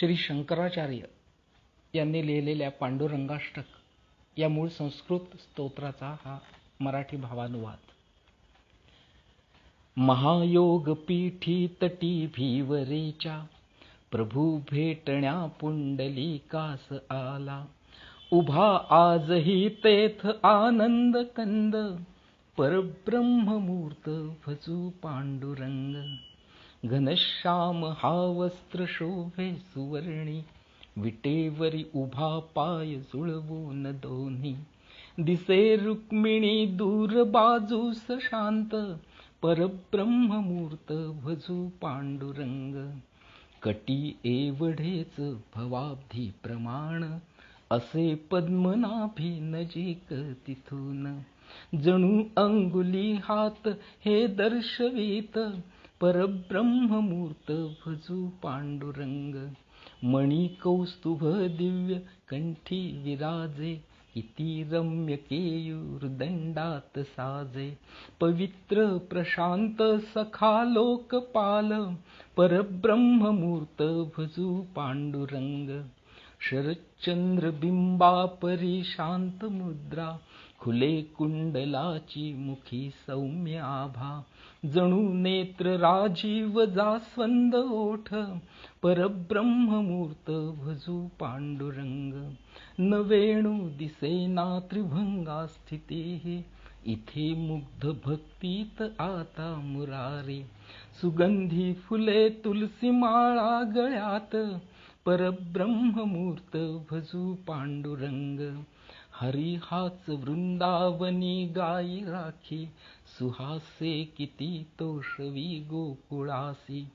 श्री शंकराचार्य यांनी लिहिलेल्या पांडुरंगाष्टक या मूळ संस्कृत स्तोत्राचा हा मराठी भावानुवाद. महायोग पीठी तटी भीवरेच्या प्रभू भेटण्या पुंडलिकास आला. उभा आजही तेथ आनंद कंद परब्रह्ममूर्त भजू पांडुरंग. घनश्याम हा वस्त्र शोभे सुवर्णी विटेवरी उभा पाय जुळवून दोन्ही. दिसे रुक्मिणी दूर बाजूस शांत परब्रह्ममूर्त भजू पांडुरंग. कटी एवढेच भवाब्धी प्रमाण असे पद्मनाभी नजीक तिथून. जणू अंगुली हात हे दर्शवित परब्रह्ममूर्त भजू पांडुरंग मणी कौस्तुभ दिव्य कंठी विराजे किती रम्य केयू हृदंडात साजे पवित्र प्रशांत सखा लोकपाल परब्रह्ममूर्त भजू पांडुरंग शरच्चंद्र बिंबापरी शांत मुद्रा खुले कुंडलाची मुखी सौम्य आभा जणू नेत्र राजीव जास्वंद ओठ परब्रह्ममूर्त भजू पांडुरंग. न वेणू दिसेना त्रिभंगा स्थिती इथे मुग्ध भक्तीत आता मुरारी. सुगंधी फुले तुलसी माळा गळ्यात परब्रह्ममूर्त भजू पांडुरंग. हरी हाच वृंदावनी गाई राखी सुहासे किती तोषवी गोकुळासी.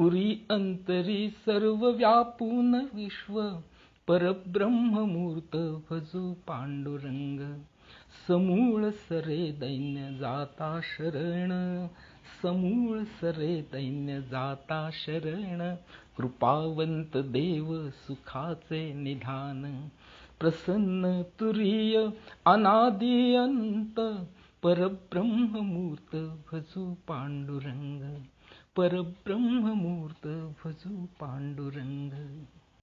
उरी अंतरी सर्व व्यापून विश्व परब्रह्ममूर्त भजो पांडुरंग. समूळ सरे दैन्य जाता शरण समूळ सरे दैन्य जाता शरण. कृपावंत देव सुखाचे निधान. प्रसन्न तुरीय अनादि अंत परब्रह्ममूर्त भजू पांडुरंग परब्रह्ममूर्त भजू पांडुरंग।